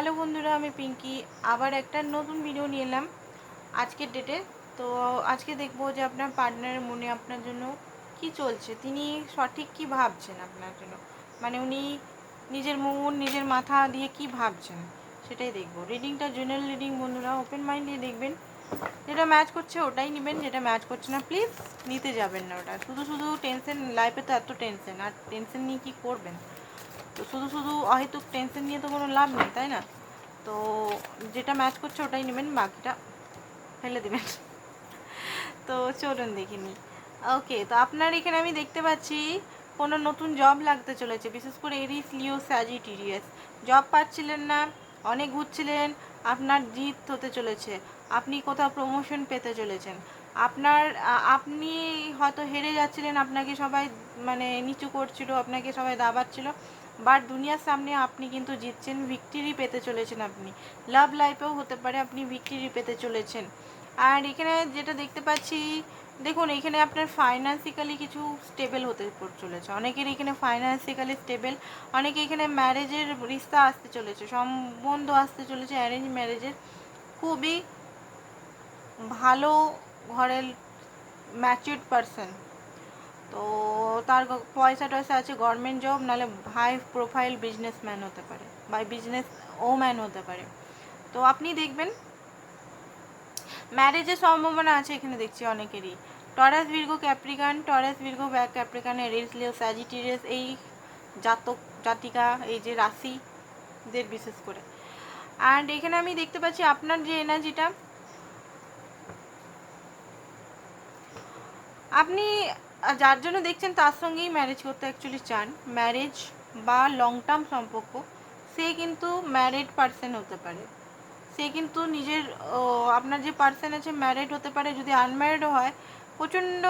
Hello বন্ধুরা, আমি পিঙ্কি। আবার একটা নতুন ভিডিও নিয়ে এলাম আজকের ডেটে তো আজকে দেখব যে আপনার পার্টনারের মনে আপনার জন্য কি চলছে। তিনি সঠিক কি ভাবছেন আপনার জন্য? মানে উনি নিজের মন, নিজের মাথা দিয়ে কি ভাবছেন? সেটাই দেখব। রিডিংটা জেনারেল রিডিং বন্ধুরা ওপেন মাইন্ড দেখবেন। যেটা ম্যাচ করছে ওটাই নেবেন, যেটা ম্যাচ করছে না প্লিজ নিতে যাবেন না ওটা। শুধু শুধু টেনশন লাইফে তো এত টেনশন আর টেনশন নিয়ে কী করবেন? তো শুধু শুধু অহেতুক টেনশন নিয়ে তো কোনো লাভ নেই, তাই না? তো যেটা ম্যাচ করছে ওটাই নেবেন, বাকিটা ফেলে দেবেন। তো চলুন দেখিনি ওকে তো আপনার এখানে আমি দেখতে পাচ্ছি, কোনো নতুন জব লাগতে চলেছে, বিশেষ করে এরিস লিও স্যাজিটিরিয়াস জব পাচ্ছিলেন না, অনেক ঘুরছিলেন, আপনার জিত হতে চলেছে, আপনি কোথাও প্রমোশন পেতে চলেছেন। আপনার আপনি হয়তো হেরে যাচ্ছিলেন, আপনাকে সবাই মানে নিচু করছিল, আপনাকে সবাই দাবাচ্ছিল বাট দুনিয়ার সামনে আপনি কিন্তু জিতছেন ভিক্টরি পেতে চলেছেন আপনি। লাভ লাইফেও হতে পারে আপনি ভিক্টরি পেতে চলেছেন। আর এখানে যেটা দেখতে পাচ্ছি, দেখুন, এখানে আপনার ফাইন্যান্সিক্যালি কিছু স্টেবল হতে চলেছে। অনেকের এখানে ফাইন্যান্সিক্যালি স্টেবল অনেকে এখানে ম্যারেজের রিস্তা আসতে চলেছে। সম্বন্ধ আসতে চলেছে অ্যারেঞ্জ ম্যারেজের খুবই ভালো ঘরের ম্যাচিউরড পারসন তো তার পয়সা টয়সা আছে গভর্নমেন্ট জব নাহলে হাই প্রোফাইল বিজনেসম্যান হতে পারে বা বিজনেস ওম্যান হতে পারে। তো আপনি দেখবেন ম্যারেজের সম্ভাবনা আছে এখানে দেখছি অনেকেরই। Taurus Virgo Capricorn Taurus Virgo back Capricorn Aries Leo Sagittarius এই জাতক, জাতিকা, এই যে রাশিদের বিশেষ করে। অ্যান্ড এখানে আমি দেখতে পাচ্ছি আপনার যে এনার্জিটা আপনি যার জন্য দেখছেন তার সঙ্গেই ম্যারেজ করতে অ্যাকচুয়ালি চান। ম্যারেজ বা লং টার্ম সম্পর্ক, সে কিন্তু ম্যারিড পার্সন হতে পারে। সে কিন্তু নিজের আপনার যে পার্সন আছে ম্যারিড হতে পারে, যদি আনম্যারিডও হয়, প্রচণ্ড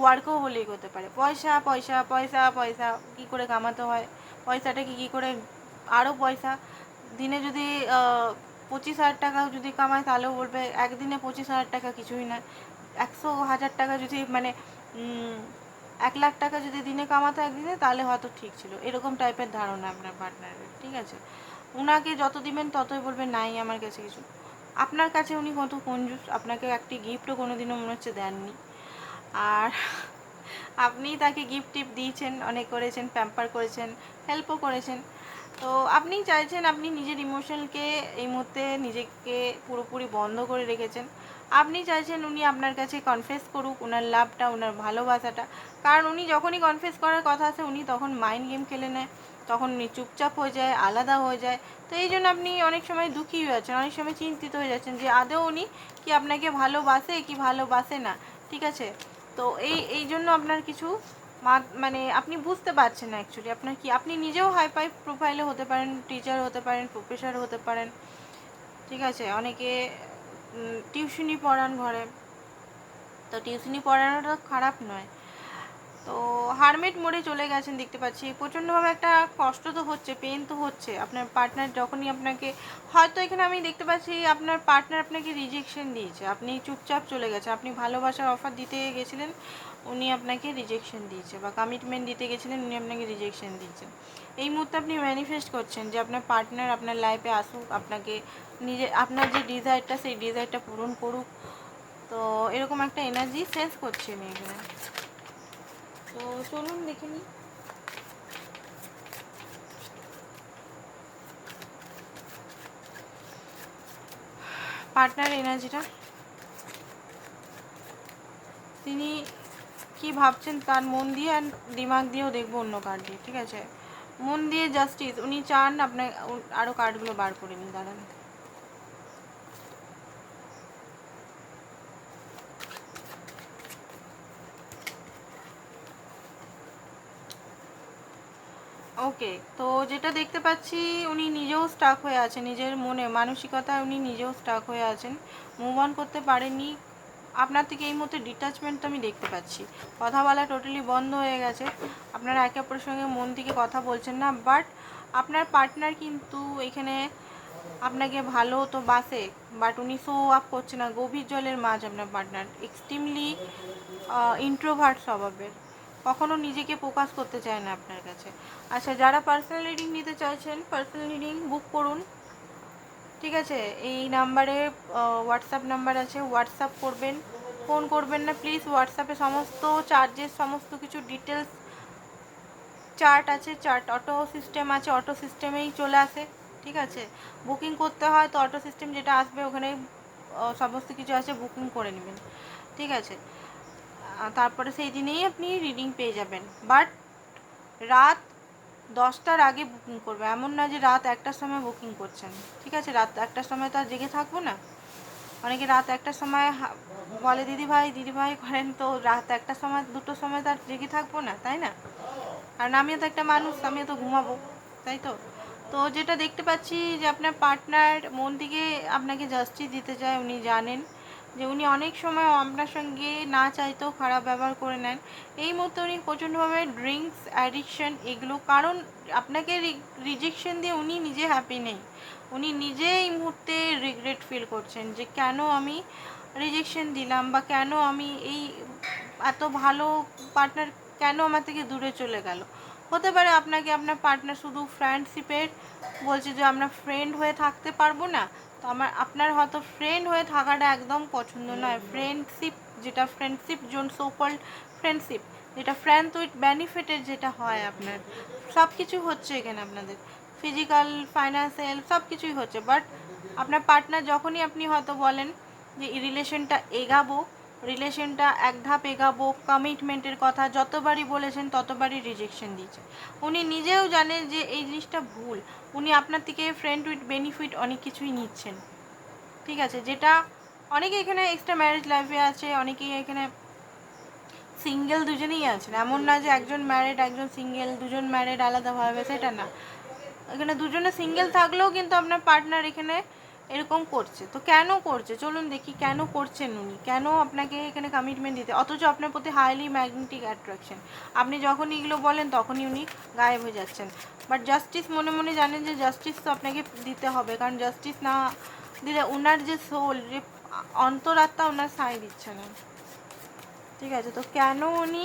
ওয়ার্কও হলেই হতে পারে। পয়সা পয়সা পয়সা পয়সা কি করে কামাতে হয়? পয়সাটা কি, কী করে? আরও পয়সা। দিনে যদি পঁচিশ হাজার টাকা যদি কামায়, তাহলেও বলবে, একদিনে পঁচিশ হাজার টাকা কিছুই না। একশো হাজার টাকা যদি মানে এক লাখ টাকা যদি দিনে কামাতো একদিনে তাহলে হয়তো ঠিক ছিল। এরকম টাইপের ধারণা আপনার পার্টনারের ঠিক আছে? ওনাকে যত দিবেন, ততই বলবেন নাই, আমার কাছে কিছু আপনার কাছে উনি কত কঞ্জুস আপনাকে একটি গিফটও কোনো দিনও মনে হচ্ছে দেননি। আর আপনি তাকে গিফট টিপ দিয়েছেন, অনেক করেছেন প্যাম্পার করেছেন হেল্পও করেছেন। তো আপনি চাইছেন, আপনি নিজের ইমোশনকে এই মুহূর্তে নিজেকে পুরোপুরি বন্ধ করে রেখেছেন। আপনি চাইছেন উনি আপনার কাছে কনফেস করুক ওনার লাভটা ওনার ভালোবাসাটা। কারণ উনি যখনই কনফেস করার কথা আছে, উনি তখন মাইন্ড গেম খেলে নেয়, তখন উনি চুপচাপ হয়ে যায়, আলাদা হয়ে যায়। তো এই জন্য আপনি অনেক সময় দুঃখী হয়ে যাচ্ছেন, অনেক সময় চিন্তিত হয়ে যাচ্ছেন যে আদৌ উনি কি আপনাকে ভালোবাসে, কি ভালোবাসে না। ঠিক আছে? তো এই এই জন্য আপনার কিছু মানে আপনি বুঝতে পারছেন না অ্যাকচুয়ালি আপনার কি, আপনি নিজেও হাই ফাই প্রোফাইলে হতে পারেন টিচার হতে পারেন প্রফেসর হতে পারেন। ঠিক আছে? অনেকে টিউশনি পড়ান ঘরে। তো টিউশনি পড়ানোটা খারাপ নয়। তো হারমেট মোড়ে চলে গেছেন দেখতে পাচ্ছি। প্রচণ্ডভাবে একটা কষ্ট তো হচ্ছে পেন তো হচ্ছে। আপনার পার্টনার যখনই আপনাকে, হয়তো এখানে আমি দেখতে পাচ্ছি আপনার পার্টনার আপনাকে রিজেকশন দিয়েছে। আপনি চুপচাপ চলে গেছে আপনি ভালোবাসার অফার দিতে গেছিলেন, উনি আপনাকে রিজেকশন দিয়েছে বা কমিটমেন্ট দিতে গেছিলেন, উনি আপনাকে রিজেকশন দিয়েছেন এই মুহূর্তে আপনি ম্যানিফেস্ট করছেন যে আপনার পার্টনার আপনার লাইফে আসুক, আপনাকে নিজে, আপনার যে ডিজায়ারটা সেই ডিজায়ারটা পূরণ করুক। তো এরকম একটা এনার্জি সেন্স করছি আমি এখানে তো চলুন দেখে নিই। পার্টনার এনার্জিটা। তিনি কি ভাবছেন তার মন দিয়ে আর দিমাগ দিয়েও দেখব অন্য কার্ড দিয়ে, ঠিক আছে? মন দিয়ে জাস্টিস উনি চান আপনার উ- আরও কার্ডগুলো বার করে নিন দাঁড়ান ওকে, তো যেটা দেখতে পাচ্ছি, উনি নিজেও স্টাক হয়ে আছেন, নিজের মনে মানসিকতায় উনি নিজেও স্টাক হয়ে আছেন মুভ অন করতে পারেননি। আপনার থেকে এই মুহূর্তে ডিটাচমেন্ট আমি দেখতে পাচ্ছি। কথা বলা টোটালি বন্ধ হয়ে গেছে। আপনারা একে অপরের সঙ্গে মন থেকে কথা বলছেন না বাট আপনার পার্টনার কিন্তু এখানে আপনাকে ভালো তো বাসে বাট উনি শো আপ করছে না, গভীর জলের মাছ আপনার পার্টনার এক্সট্রিমলি ইন্ট্রোভার্ট স্বভাবের। কখনো নিজেকে প্রকাশ করতে চায় না আপনার কাছে। আচ্ছা যারা পার্সোনাল রিডিং নিতে চাইছেন পার্সোনাল রিডিং বুক করুন। ঠিক আছে? এই নাম্বারে হোয়াটসঅ্যাপ নাম্বার আছে। হোয়াটসঅ্যাপ করবেন। ফোন করবেন না প্লিজ হোয়াটসঅ্যাপে সমস্ত চার্জেস সমস্ত কিছু ডিটেলস চার্ট আছে চার্ট অটো সিস্টেম আছে অটো সিস্টেমেই চলে আসে। ঠিক আছে? বুকিং করতে হয় তো অটো সিস্টেম যেটা আসবে ওখানে সমস্ত কিছু আছে বুকিং করে নেবেন। ঠিক আছে? তারপরে সেই দিনেই আপনি রিডিং পেয়ে যাবেন। বাট রাত দশটার আগে বুকিং করবে। এমন না যে রাত একটার সময় বুকিং করছেন। ঠিক আছে? রাত একটার সময় তো আর জেগে থাকব না। অনেকে রাত একটার সময় বলে, দিদি ভাই দিদি ভাই করেন তো রাত একটার সময়, দুটোর সময় তো আর জেগে থাকব না। তাই না? কারণ আমিও তো একটা মানুষ, আমিও তো ঘুমাবো, তাই তো? তো যেটা দেখতে পাচ্ছি যে আপনার পার্টনার মন থেকে আপনাকে জাস্টিস দিতে চায়, উনি জানেন। যে উনি অনেক সময় আপনার সঙ্গে না চাইতেও খারাপ ব্যবহার করে নেন। এই মুহূর্তে উনি প্রচণ্ডভাবে ড্রিঙ্কস অ্যাডিকশন এগুলো কারণ আপনাকে রিজেকশন দিয়ে উনি নিজে হ্যাপি নেই। উনি নিজে এই মুহূর্তে রিগ্রেট ফিল করছেন যে কেন আমি রিজেকশন দিলাম বা কেন আমি এই এত ভালো পার্টনার কেন আমার থেকে দূরে চলে গেল। হতে পারে আপনাকে আপনার পার্টনার শুধু ফ্রেন্ডশিপের বলছে যে আমরা ফ্রেন্ড হয়ে থাকতে পারব না তো আমার, আপনার হয়তো ফ্রেন্ড হয়ে থাকাটা একদম পছন্দ নয়। ফ্রেন্ডশিপ যেটা ফ্রেন্ডশিপ জোন সো ফ্রেন্ডশিপ যেটা ফ্রেন্ড উইথ বেনিফিটের যেটা হয় আপনার সব কিছু হচ্ছে এখানে আপনাদের। ফিজিক্যাল ফাইন্যান্সিয়াল সব কিছুই হচ্ছে। বাট আপনার পার্টনার যখনই আপনি হয়তো বলেন যে রিলেশনটা এগাবো রিলেশনটা এক ধাপ এগাবো কমিটমেন্টের কথা যতবারই বলেছেন ততবারই রিজেকশন দিয়েছে। উনি নিজেও জানেন যে এই জিনিসটা ভুল। উনি আপনার থেকে ফ্রেন্ড উইথ বেনিফিট অনেক কিছুই নিচ্ছেন। ঠিক আছে? যেটা অনেকে এখানে এক্সট্রা ম্যারেজ লাইফে আছে অনেকেই এখানে সিঙ্গেল দুজনেই আছেন। এমন না যে একজন ম্যারেড একজন সিঙ্গেল দুজন ম্যারেড আলাদাভাবে, সেটা না। এখানে দুজনে সিঙ্গেল থাকলেও কিন্তু আপনার পার্টনার এখানে এরকম করছে। তো কেন করছে? চলুন দেখি কেন করছেন উনি? কেন আপনাকে এখানে কমিটমেন্ট দিতে? অথচ আপনার প্রতি হাইলি ম্যাগনেটিক অ্যাট্রাকশন আপনি যখনই এগুলো বলেন, তখনই উনি গায়েব হয়ে যাচ্ছেন। বাট জাস্টিস মনে মনে জানেন যে জাস্টিস তো আপনাকে দিতে হবে। কারণ জাস্টিস না দিলে ওনার যে সোল যে অন্তরাত্মা ওনার সাই দিচ্ছে না। ঠিক আছে? তো কেন উনি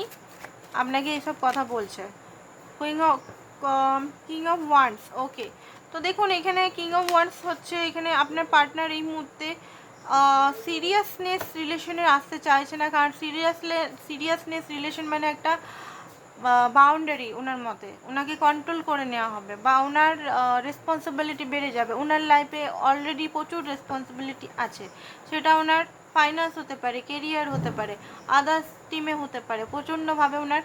আপনাকে এসব কথা বলছে? Queen of king of wands okay তো দেখুন, এখানে কিং অফ ওয়ান্স হচ্ছে, এখানে আপনার পার্টনার এই মুহূর্তে সিরিয়াসনেস রিলেশনে আসতে চাইছে না, কারণ সিরিয়াসলে সিরিয়াসনেস রিলেশন মানে একটা বাউন্ডারি ওনার মতে। ওনাকে কন্ট্রোল করে নেওয়া হবে বা ওনার রেসপন্সিবিলিটি বেড়ে যাবে। ওনার লাইফে অলরেডি প্রচুর রেসপন্সিবিলিটি আছে। সেটা ওনার ফাইন্যান্স হতে পারে কেরিয়ার হতে পারে আদার্স টিমে হতে পারে প্রচণ্ডভাবে ওনার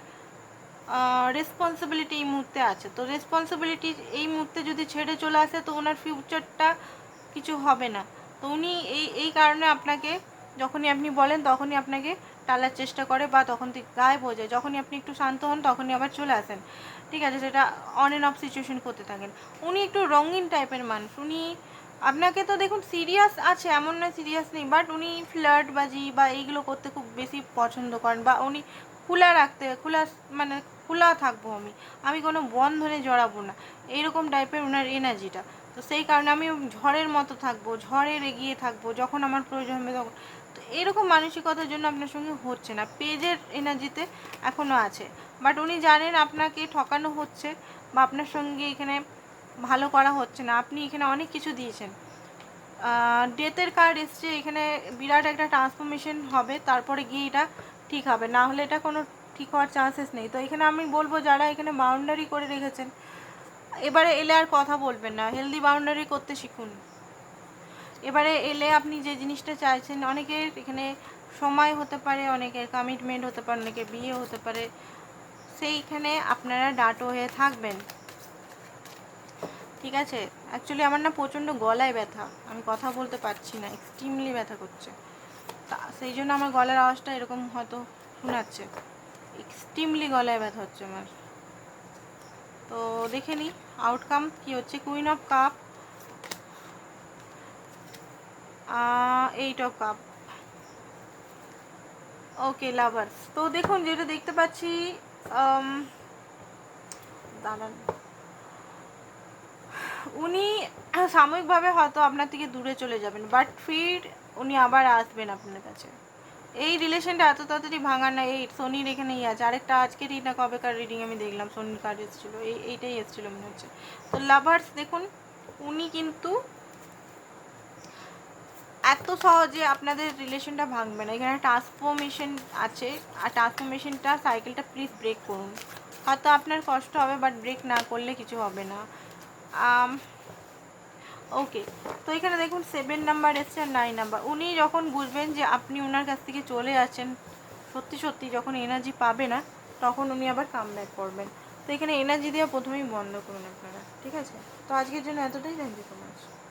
রেসপন্সিবিলিটি এই মুহূর্তে আছে। তো রেসপন্সিবিলিটি এই মুহূর্তে যদি ছেড়ে চলে আসে, তো ওনার ফিউচারটা কিছু হবে না। তো উনি এই এই কারণে আপনাকে যখনই আপনি বলেন, তখনই আপনাকে টালার চেষ্টা করে বা তখন গায়েব হয়ে যখনই আপনি একটু শান্ত হন, তখনই আবার চলে আসেন। ঠিক আছে, সেটা অন অ্যান্ড অফ সিচুয়েশন করতে থাকেন। উনি একটু রঙিন টাইপের মানুষ। উনি, আপনাকে তো দেখুন সিরিয়াস আছে, এমন না সিরিয়াস নেই বাট উনি ফ্লার্ট বাজি বা এইগুলো করতে খুব বেশি পছন্দ করেন বা উনি খোলা রাখতে, খোলা মানে খোলা থাকব আমি। আমি কোনো বন্ধনে জড়াবো না। এইরকম টাইপের ওনার এনার্জিটা তো সেই কারণে আমি ঝড়ের মতো থাকব ঝড়ের এগিয়ে থাকব, যখন আমার প্রয়োজন হবে তখন। তো এরকম মানসিকতার জন্য আপনার সঙ্গে হচ্ছে না। পেজের এনার্জিতে এখনও আছে। বাট উনি জানেন আপনাকে ঠকানো হচ্ছে বা আপনার সঙ্গে এখানে ভালো করা হচ্ছে না। আপনি এখানে অনেক কিছু দিয়েছেন। ডেথের কার্ড এসছে, এখানে বিরাট একটা ট্রান্সফরমেশন হবে, তারপরে গিয়ে এটা ঠিক হবে। না হলে এটা কোনো ঠিক হওয়ার চান্সেস নেই। তো এখানে আমি বলব যারা এখানে বাউন্ডারি করে রেখেছেন, এবারে এলে আর কথা বলবেন না। হেলদি বাউন্ডারি করতে শিখুন। এবারে এলে আপনি যে জিনিসটা চাইছেন, অনেকের এখানে সময় হতে পারে, অনেকের কমিটমেন্ট হতে পারে, অনেকের বিয়ে হতে পারে, সেইখানে আপনারা ডাটো হয়ে থাকবেন। ঠিক আছে? অ্যাকচুয়ালি আমার না প্রচণ্ড গলায় ব্যথা। আমি কথা বলতে পারছি না এক্সট্রিমলি ব্যথা করছে। তা, সেই জন্য আমার গলার আওয়াজটা এরকম হয়তো শোনাচ্ছে। এক্সট্রিমলি গলায় ব্যথা হচ্ছে আমার। তো দেখে নিই আউটকাম কি হচ্ছে? Queen of cup eight of cup okay lovers তো দেখুন, যেটা দেখতে পাচ্ছি দাঁড়ান। উনি সাময়িকভাবে হয়তো আপনার থেকে দূরে চলে যাবেন বাট ফির উনি আবার আসবেন আপনার কাছে। এই রিলেশনটা এত তাড়াতাড়ি ভাঙার না, এই সোনির এখানেই আছে। আরেকটা আজকের না কবেকার রিডিং আমি দেখলাম, সোনির কার্ড এসেছিল। এই, এইটাই এসেছিল মনে হচ্ছে। তো লাভার্স দেখুন, উনি কিন্তু এত সহজে আপনাদের রিলেশনটা ভাঙবে না। এখানে ট্রান্সফরমেশন আছে, আর ট্রান্সফরমেশনটা সাইকেলটা প্লিজ ব্রেক করুন। হয়তো আপনার কষ্ট হবে বাট ব্রেক না করলে কিছু হবে না। ওকে তো এখানে দেখুন সেভেন নাম্বার এসছে আর নাইন নাম্বার উনি যখন বুঝবেন যে আপনি ওনার কাছ থেকে চলে আছেন সত্যি সত্যি যখন এনার্জি পাবে না, তখন উনি আবার কাম ব্যাক করবেন। তো এখানে এনার্জি দেওয়া প্রথমেই বন্ধ করুন আপনারা, ঠিক আছে? তো আজকের জন্য এতটাই। Thank you so much